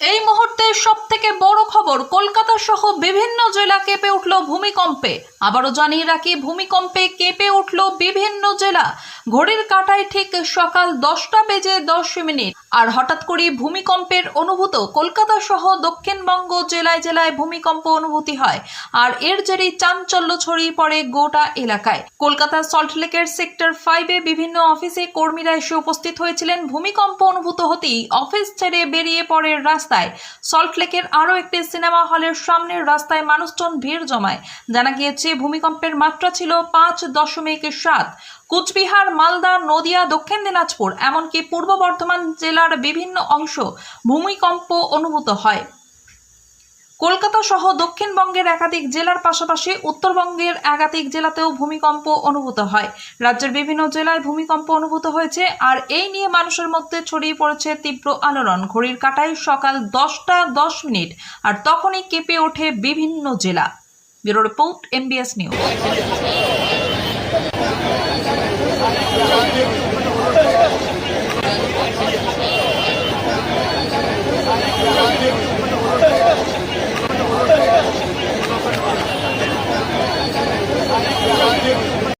এই মুহূর্তে সব থেকে বড় খবর, কলকাতা সহ বিভিন্ন জেলা কেঁপে উঠল ভূমিকম্পে। আবারও জানিয়ে রাখি, ভূমিকম্পে কেঁপে উঠল বিভিন্ন জেলা। ঘড়ির কাঁটায় ঠিক সকাল দশটা বেজে দশ মিনিট। আর হঠাৎ করে ভূমিকম্পের অনুভূত কলকাতা সহ দক্ষিণবঙ্গ জেলায় জেলায় ভূমিকম্প অনুভূতি হয়। আর এর জেরে চাঞ্চল্য ছড়িয়ে পড়ে গোটা এলাকায়। কলকাতা সল্টলেকের সেক্টর ফাইভে বিভিন্ন অফিসে কর্মীরা এসে উপস্থিত হয়েছিলেন। ভূমিকম্প অনুভূত হতেই অফিস ছেড়ে বেরিয়ে পড়ে রাস্তায়। সল্টলেকের আরও একটি সিনেমা হলের সামনের রাস্তায় মানুষজন ভিড় জমায়। জানা গিয়েছে, ভূমিকম্পের মাত্রা ছিল পাঁচ দশমিক সাত। কুচবিহার, মালদা, নদিয়া, দক্ষিণ দিনাজপুর, এমনকি পূর্ব বর্ধমান জেলার বিভিন্ন অংশ ভূমিকম্প অনুভূত হয়। কলকাতা সহ দক্ষিণবঙ্গের একাধিক জেলার পাশাপাশি উত্তরবঙ্গের একাধিক জেলাতেও ভূমিকম্প অনুভূত হয়। রাজ্যের বিভিন্ন জেলায় ভূমিকম্প অনুভূত হয়েছে আর এই নিয়ে মানুষের মধ্যে ছড়িয়ে পড়েছে তীব্র আলোড়ন। ঘড়ির কাটায় সকাল দশটা দশ মিনিট আর তখনই কেঁপে ওঠে বিভিন্ন জেলা। Bureau report MBS news